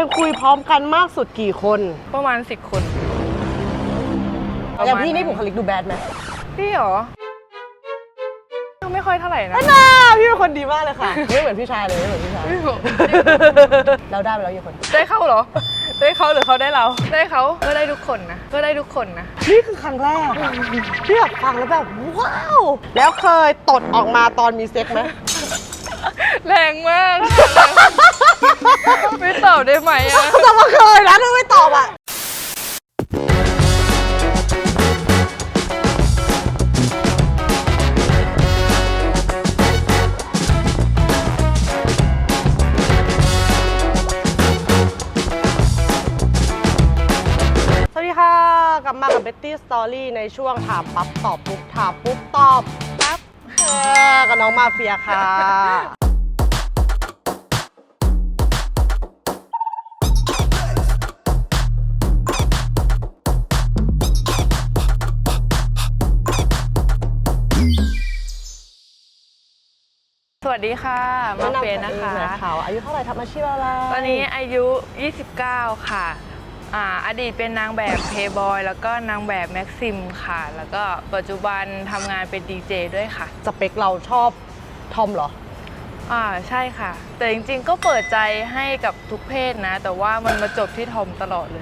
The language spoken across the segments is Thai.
ยคุยพร้อมกันมากสุดกี่คน ประมาณสิบคนอย่างพี่นี่บุคลิกดูแบดไหมพี่เหรอก็ไม่ค่อยเท่าไหร่นะน่าพี่เป็นคนดีมากเลยค่ะ ไม่เหมือนพี่ชายเลยไม่เหมือนพี่ชาย เราได้ไปแล้วกี่คน ได้เข้าเหรอ ได้เขาหรือเขาได้เรา ได้เขาก็ได้ทุกคนนะ ก็ได้ทุกคนนะ นี่คือครั้งแรกอะที่แบบฟังแล้วแบบว้าว แล้วเคยตดออกมาตอนมีเซ็กไหม แรงมาก ไม่ตอบได้ไหมอะแต่ว่าเคยนะถ้าไม่ตอบอะ สวัสดีค่ะ กลับมากับ Betty Story ในช่วงถามปั๊บตอบปุ๊บถามปุ๊บตอบปั๊บเออกับน้องมาเฟียค่ะ วัสดีค่ะ มาเฟียนะคะแำตัวองหอยค่ะอายุเท่าไหร่ทำอาชีพอะไรตอนนี้อายุ 29 ค่ะอ่าอดีตเป็นนางแบบเพย์บอยแล้วก็นางแบบแม็กซิมค่ะ แล้วก็ปัจจุบันทำงานเป็นดีเจด้วยค่ะ สเปคเราชอบทอมเหรอ อ่าใช่ค่ะ แต่จริงๆก็เปิดใจให้กับทุกเพศนะ แต่ว่ามันมาจบที่ทอมตลอดเลย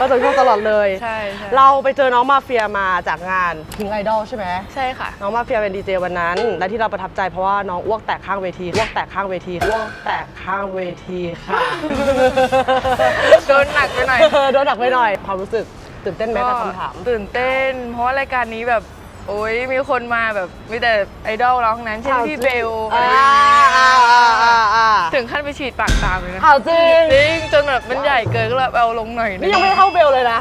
ก็จะชอบตลอดเลย ใช่ใช่เราไปเจอน้องมาเฟียมาจากงานพิงไอดอลใช่ไหมใช่ค่ะ น้องมาเฟียเป็นดีเจวันนั้น และที่เราประทับใจเพราะว่าน้องอ้วกแตกข้างเวทีอ้วกแตกข้างเวทีอ้วกแตกข้างเวทีค่ะโดนหนักไปหน่อยเโดนหนักไปหน่อยความรู้สึกตื่นเต้นไหมกับคำถาม ตื่นเต้น เพราะว่ารายการนี้แบบ โอ้ยมีคนมาแบบมีแต่ไอดอลร้องนั้นเช่นพี่เบลอะไรอ่าอย่างเงี้ยอ่าอ่าอ่าอ่าถึงขั้นไปฉีดปากตามเลยนะข่าวจริงจริงจนแบบมันใหญ่เกินก็เลยเอาลงหน่อยนึนี่ยังไม่เท่าเบลเลยนะ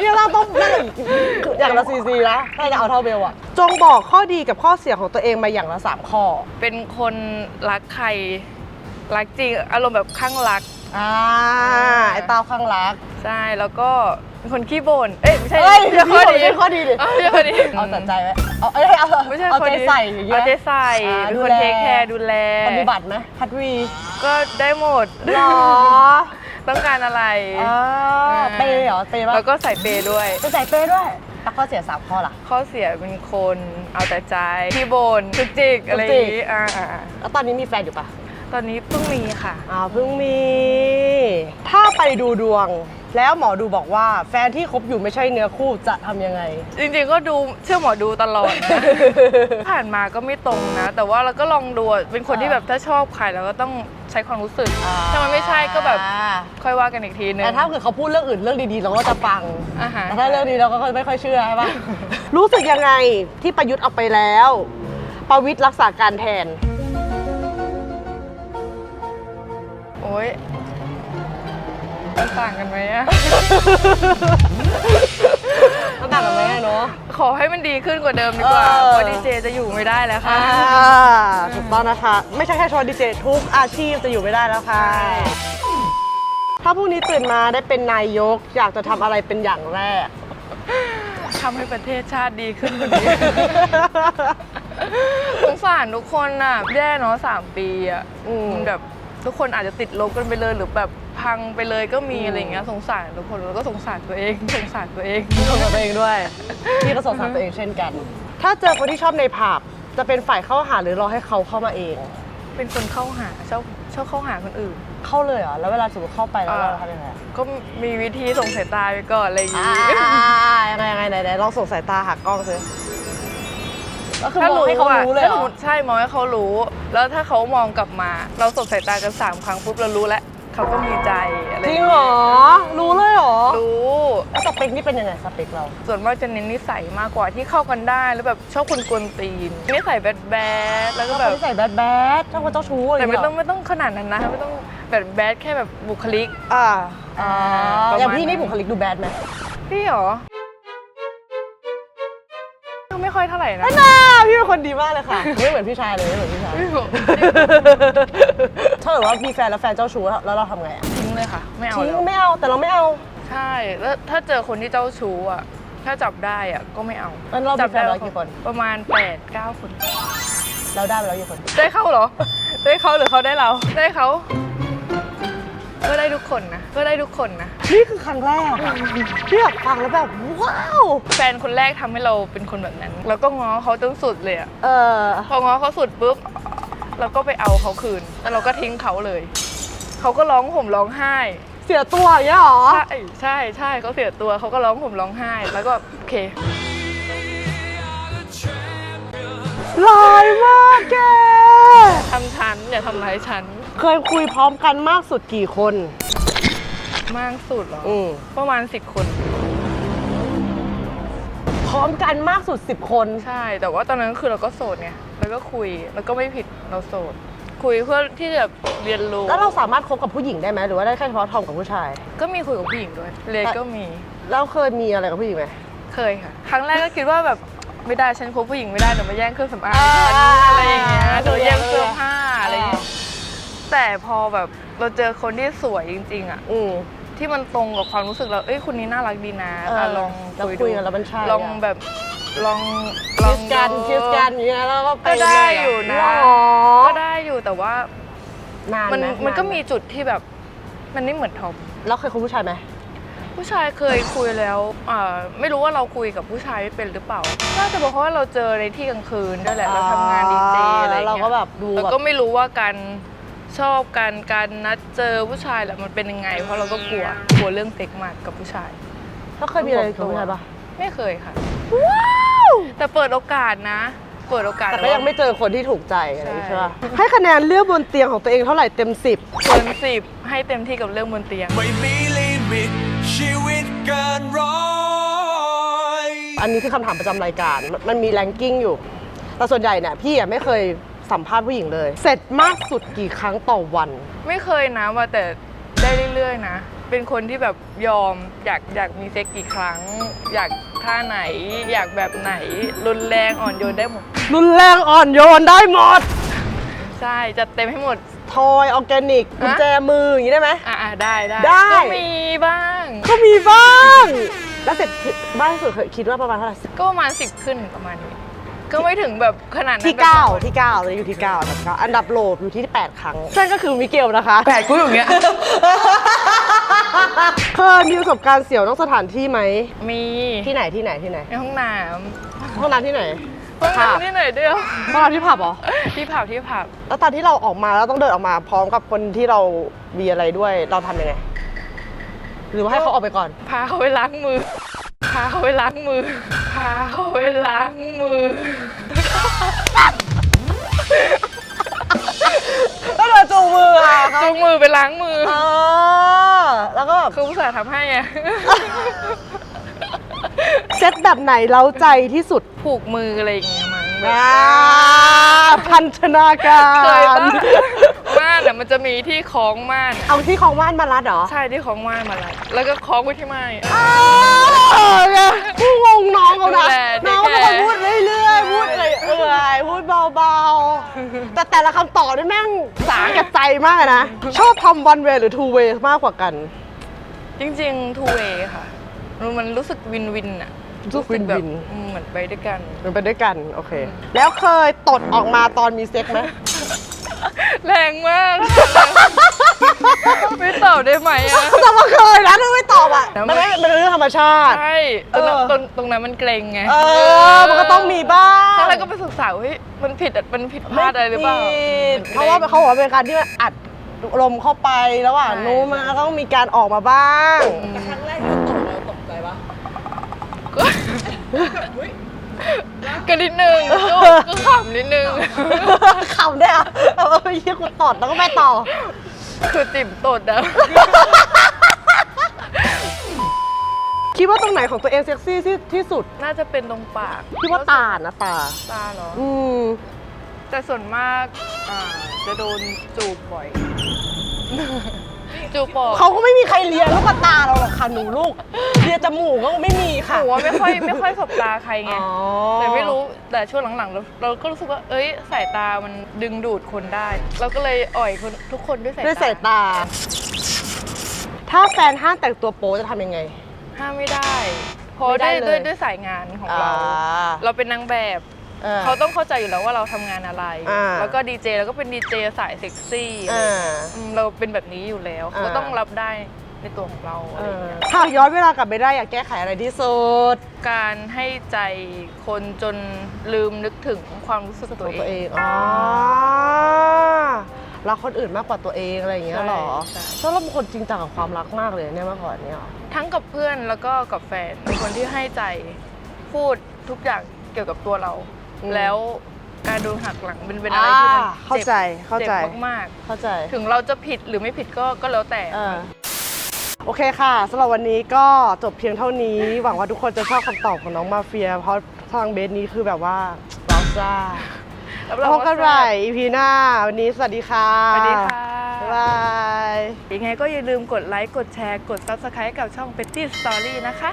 นี่เราต้องนั่งอีกอย่างละซีซีนะถ้าจะเอาเท่าเบลอะจงบอกข้อดีกับข้อเสียของตัวเองมาอย่างละสามข้อ เป็นคนรักใครรักจริงอารมณ์แบบข้างรัก อ่าไอ้เต้าข้างรักใช่แล้วก็เป็นคนขี้บ่นเอ้ยไม่ใช่เอ้ยไม่ใช่ข้อดีไม่ใช่ข้อดีดิเอ้ยไม่ใช่ข้อดีเอาแต่ใจไว้เอาเอ้ยเอาไม่ใช่เอาข้อใจดีใส่อย่างเงี้ยเอาใจใส่อ่าเป็นดูคนแลเทคแคร์ดูแลปฏิบัติไหมพัดวีก็ได้หมดหรอต้องการอะไรอ่าเปย์เหรอเปย์ปะแล้วก็ใส่เปย์ด้วยไปใส่เปย์ด้วยแต่ข้อเสียสามข้อล่ะ ข้อเสียเป็นคนเอาแต่ใจขี้บ่นจุกจิกอะไรอย่างนี้อ่าอ่าอ่าแล้วตอนนี้มีแฟนอยู่ปะ ตอนนี้เพิ่งมีค่ะอ้าวเพิ่งมี ถ้าไปดูดวง แล้วหมอดูบอกว่าแฟนที่คบอยู่ไม่ใช่เนื้อคู่จะทำยังไง จริงๆก็ดูเชื่อหมอดูตลอดนะ ผ่านมาก็ไม่ตรงนะ แต่ว่าเราก็ลองดูอะเป็นคนที่แบบถ้าชอบใครเราก็ต้องใช้ความรู้สึก ถ้ามันไม่ใช่ก็แบบ ค่อยว่ากันอีกทีนึงแต่ถ้าเกิดเขาพูดเรื่องอื่นเรื่องดีๆ เราก็จะฟังอาหารแต่ถ้าเรื่องนี้เราก็ไม่ค่อยเชื่อใช่ปะ รู้สึกยังไงที่ประยุทธ์เอาไปแล้ว ประวิทย์รักษาการแทน ยมันต่างกันไหมอะ มันต่างกันไหมอะเนาะ ขอให้มันดีขึ้นกว่าเดิมดีกว่าเออ เพราะดีเจจะอยู่ไม่ได้แล้วค่ะ อ่าถูกต้องนะคะ ไม่ใช่แค่ชอนดีเจทุกอาชีพจะอยู่ไม่ได้แล้วค่ะถ้าพรุ่งนี้ตื่นมาได้เป็นนายก อยากจะทำอะไรเป็นอย่างแรก ทำให้ประเทศชาติดีขึ้นกว่านี้ สงสารทุกคนอะ แย่เนาะสามปีอะอืม มันแบบ ทุกคนอาจจะติดลบกันไปเลยหรือแบบพังไปเลยก็มีอืมอะไรอย่างเงี้ยสงสารทุกคนแล้วก็สงสารตัวเอง สงสารตัวเองสงสารตัวเองด้วยพี่ก็สงสารตัวเองเช่นกัน ถ้าเจอคนที่ชอบในผับจะเป็นฝ่ายเข้าหาหรือรอให้เขาเข้ามาเอง เป็นคนเข้าหาชอบชอบเข้าหาคนอื่น เข้าเลยเหรอแล้วเวลาสมมติเข้าไปแล้วเราอ่าทำยังไงอะก็มีวิธีส่งสายตาไปก่อนอะไรอย่างอ่างี้ยังไงยังไงไหนไหนลองส่งสายตาหากล้องสิ ก็คือถ้ามองให้เขาอะรู้เลยถ้าเหรสมอมติใช่มองให้เขารู้ แล้วถ้าเขามองกลับมา เราส่งสายตากันสามครั้งปุ๊บเรารู้แล้วเขาก็มีใจอะไรจอริย่างงเหรเงี้ยอรู้เลยเหรอ รู้แล้วสเปคนี่เป็นยังไงสเปคเรา ส่วนมากจะเน้นนิสัยมากกว่าที่เข้ากันได้แล้วแบบชอบคนกวนตีนนิสัยแบดแบดแล้วก็แบบใส่แบดแบดชอบคนเจ้าชู้อะไรอแต่ย่างไม่เงี้ยต้องไม่ต้องขนาดนั้นนะไม่ต้องแบบแบดแค่แบบบุคลิก อ่าอ่าประมาณอย่างพี่นี่บุคลิกดูแบดไหมพี่เหรอไม่ ค่อยเท่าไหร่นะน่าพี่เป็นคนดีมากเลยค่ะ ไม่เหมือนพี่ชายเลยไม่เหมือนพี่ชายไม่เหรอถ้าเกิดว่ามีแฟนแล้วแฟนเจ้าชู้แล้วเราทำไงอะทิ้งเลยค่ะ ไม่เอาทิ้งแล้วไม่เอาแต่เราไม่เอา ใช่ แล้วถ้าเจอคนที่เจ้าชู้อะ ถ้าจับได้อะก็ไม่เอางั้นเรามีจับได้แฟนแล้วกี่คน ประมาณ8 9คน เราได้ไปแล้วกี่คน ได้เขาเหรอ ได้เขาหรือเขาได้เรา ได้เขา ทุกคนนะ ก็ได้ทุกคนนะ นี่คือครั้งแรกที่แบบฟังแล้วแบบว้าวแฟนคนแรกทำให้เราเป็นคนแบบนั้น แล้วก็ง้อเขาจนสุดเลยอะเออพอง้อเขาสุดปุ๊บเราก็ไปเอาเขาคืน แล้วเราก็ทิ้งเขาเลย เขาก็ร้องห่มร้องไห้ เสียตัวอย่างเงี้ยเหรอ ใช่ใช่ใช่เขาเสียตัวเขาก็ร้องห่มร้องไห้ แล้วก็โอเค ลายมากแก ทำฉันอย่าทำร้ายฉัน เคยคุยพร้อมกันมากสุดกี่คน มากสุดเหรออืมประมาณสิบคน พร้อมกันมากสุด 10 คน ใช่ แต่ว่าตอนนั้นคือเราก็โสดไงแล้วก็คุยแล้วก็ไม่ผิดเราโสด คุยเพื่อที่จะเรียนรู้แล้วเราสามารถคบกับผู้หญิงได้ไหมหรือว่าได้แค่เฉพาะทอมกับผู้ชาย ก็มีคุยกับผู้หญิงด้วยเลยก็มีแล้วเคยมีอะไรกับผู้หญิงไหม เคยค่ะ ครั้งแรกก็คิดว่าแบบไม่ได้ฉันคบผู้หญิงไม่ได้เดี๋ยวมาแย่งเครื่องสำอางอ่าฉันอะไรอย่างเงี้ยอ่าเดี๋ยวแย่งเสื้อผ้าอะไรอย่างเงี้ยอ่ แต่พอแบบเราเจอคนที่สวยจริง ๆอะอืมที่มันตรงกับความรู้สึกเรา เอ้ยคนนี้น่ารักดีนะเอออะลองแล้วคุยคุดูยกันแล้วมันใช่ลองอะ แบบลองลคิองสกันดู คิสกันอย่างเงี้ยแล้วก็ไปก็ได้อยู่นะ หรอก็ได้อยู่แต่ว่านานมันไหมันก็าไหมีจุดที่แบบมันไม่เหมือนทอม แล้วเคยคบผู้ชายไหมผู้ชายเคยคุยแล้วอ่าไม่รู้ว่าเราคุยกับผู้ชายไม่เป็นหรือเปล่า น่าจะเพราะว่าเราเจอในที่กลางคืนด้วยแหละ เราทำงานดีเจอะไรอย่างแล้วเงี้ยเราก็แบบดูแล้วแบบก็ไม่รู้ว่าการ ชอบการการนัดเจอผู้ชายแหละมันเป็นยังไง เพราะเราก็กลัวกลัวเรื่องเซ็กมากกับผู้ชายแล้วเคยมีอะไรกับผู้ชายปะไม่เคยค่ะ แต่เปิดโอกาสนะ เปิดโอกาสแต่ก็ยังไม่เจอคนที่ถูกใจอะไรอย่างงี้ใช่ใช่ปะให้คะแนนเลือกบนเตียงของตัวเองเท่าไหร่เต็มสิบเกินสิบให้เต็มที่กับเรื่องบนเตียง ไม่มีลิมิตชีวิตเกินร้อยอันนี้คือคำถามประจำรายการ มันมันมีแรงกิ้งอยู่ แต่ส่วนใหญ่เนี่ยพี่อะไม่เคย สัมภาษณ์ผู้หญิงเลย เสร็จมากสุดกี่ครั้งต่อวัน ไม่เคยนะว่าแต่ได้เรื่อยๆนะ เป็นคนที่แบบยอมอยากอยากมีเซ็กกี่ครั้ง อยากท่าไหน อยากแบบไหน รุนแรงอ่อนโยนได้หมด รุนแรงอ่อนโยนได้หมด ใช่จัดเต็มให้หมด ทอยออร์แกนิกกุญแจมืออย่างนี้ได้ไหม อ่าได้ได้ได้ ก็มีบ้าง ก็มีบ้าง แล้วเสร็จบ้างที่สุดเคยคิดว่าประมาณเท่าไหร่ก็ประมาณสิบขึ้นประมาณนี้ ก็ไม่ถึงแบบขนาดนั้นที่ แบบ9 ที่9เลยอยู่ที่9อันดับเก้าอันดับโหลอยู่ที่ 8 ครั้งนั่นก็คือมิเกลนะคะแปดกูอย่างเงี้ย เคยมีประสบการณ์เสี่ยวนอกสถานที่ไหมมีที่ไหนที่ไหนที่ไหนในห้องน้ห้องน้ำที่ไหนำห้องผับน้ำที่ไหนเดียวห้องน้ำที่ผับเหรอ ที่ผับที่ผับแล้วตอนที่เราออกมาแล้วต้องเดินออกมาพร้อมกับคนที่เรามีอะไรด้วยเราทำยังไง หรือว่าให้เขาออกไปก่อน พาเขาไปล้างมือ พาเขาไปล้างมือ พาเขาไปล้างมือ แล้วเราจูงมืออะจูงมือไปล้างมือเออแล้วก็แบบคือผู้สาห์ทำให้ไงเซตแบบไหนเล้าใจที่สุดผูกมืออะไรอย่างเงี้ยมั้งแบบ อ่าพันธนากาเคยรปะม่านอะมันจะมีที่คล้องม่านอะเอาที่ของว่านมารัดเหรอใช่ที่คล้องม่านมาแล้วแล้วก็คล้องไว้ที่ไม้อ้าวไงผู้งงน้องเขานะ ดูแล น้อง take เป็นคน care พูดเรื่อยๆ พูดเอื่อยๆพูดเบาๆ แต่แต่ละคำตอบนี่แม่งสาแก่ใจมากเลยนะ ชอบทำ one way หรือ two way มากกว่ากัน จริงๆ two way ค่ะมันรู้สึกวินวินอะรู้สึกแบบ win-win อืมเหมือนไปด้วยกัน มันไปด้วยกัน โอเค แล้วเคยตดออกมาตอนมีเซ็กไหม แรงมาก ไม่ตอบได้ไหมอะ แต่ว่าเคยนะถ้าไม่ตอบอะ แล้วมัมัน นไม่มันเป็นเรื่องธรรมชาติ ใช่ตรงนั้นเออ ตรงตรงนั้นมันเกรงไงเออ มันก็ต้องมีบ้างตอนแรกก็ไปศึกษาว่าเฮ้ยมันผิดอะมันผิดพลาดอะไรหรือเปล่าไม่ผิดมันกงเพราะว่าเขาบอกว่าเป็นการที่อัดลมเข้าไประหว่างใช่นู้นมันก็ต้องมีการออกมาบ้าง ครั้งแรกที่ตกเราตกใจปะก็ นิดนึงก็ก็ขำนิดนึง ขำได้อะเออเฮียกูตอดแล้วก็ไปต่อ คือติ่มตดอะคิดว่าตรงไหนของตัวเองเซ็กซี่ที่ที่สุด น่าจะเป็นตรงปากคิดว่าตานะตา ตาเหรอ อืมแต่ส่วนมากอ่าจะโดนจูบบ่อย จูบปอกเขาก็ไม่มีใครเลียลูกตาเราหรอกค่ะหนูลูกเลียจมูกก็ไม่มีหค่ะนูว่าไม่ค่อยไม่ค่อยสบตาใครไง อ๋อ แต่ไม่รู้แต่ช่วงหลังๆเราเราก็รู้สึกว่า เอ้ยสายตามันดึงดูดคนได้ เราก็เลยอ่อยคนทุกคนด้วยสายตาด้วยสายตา ถ้าแฟนห้ามแต่งตัวโป๊จะทำยังไง ห้ามไม่ได้เพราะไม่ได้ด้วยเลย ด้วยด้วยสายงานของเราอ่าเราเป็นนางแบบเออเขาต้องเข้าใจอยู่แล้วว่าเราทำงานอะไร อ่า แล้วก็ดีเจแล้วก็เป็นดีเจสายเซ็กซี่อะไรอ่าอย่างเงี้ยอืมเราเป็นแบบนี้อยู่แล้วอ่าเขาต้องรับได้ในตัวของเราเออะไรอย่างอเงี้ยหากย้อนเวลากลับไปได้อยากแก้ไขอะไรที่สุดการให้ใจคนจนลืมนึกถึงความรู้สึกตัวตัวเอเองงอ๋อรักคนอื่นมากกว่าตัวเองอะไรอย่างเงี้ยเหรอใช่ใช่แล้วเราเป็นคนจริงจังกับความรักมากเลยเนี่ยเมื่อก่อนเนี่ยเหรอทั้งกับเพื่อนแล้วก็กับแฟนเป็นคนที่ให้ใจพูดทุกอย่างเกี่ยวกับตัวเราอืม แล้วการโดนหักหลังเป็นเป็นอะไรที่มันอ่าเข้าใจเข้าใจ เจ็บมากเข้าใจ ๆ ถึงเราจะผิดหรือไม่ผิดก็ก็แล้วแต่ เออโอเคค่ะสำหรับวันนี้ก็จบเพียงเท่านี้ หวังว่าทุกคนจะชอบคำตอบของน้องมาเฟีย เพราะทางเบสนี้คือแบบว่าเราซ่ารับรแล้วองพบว่ากันใหม่ EP หน้า วันนี้สวัสดีค่ะสวัสดีค่ะบ๊ายบาย ยังไงก็อย่าลืมกดไลค์ กดแชร์ กด Subscribe กับช่อง Petty Story นะคะ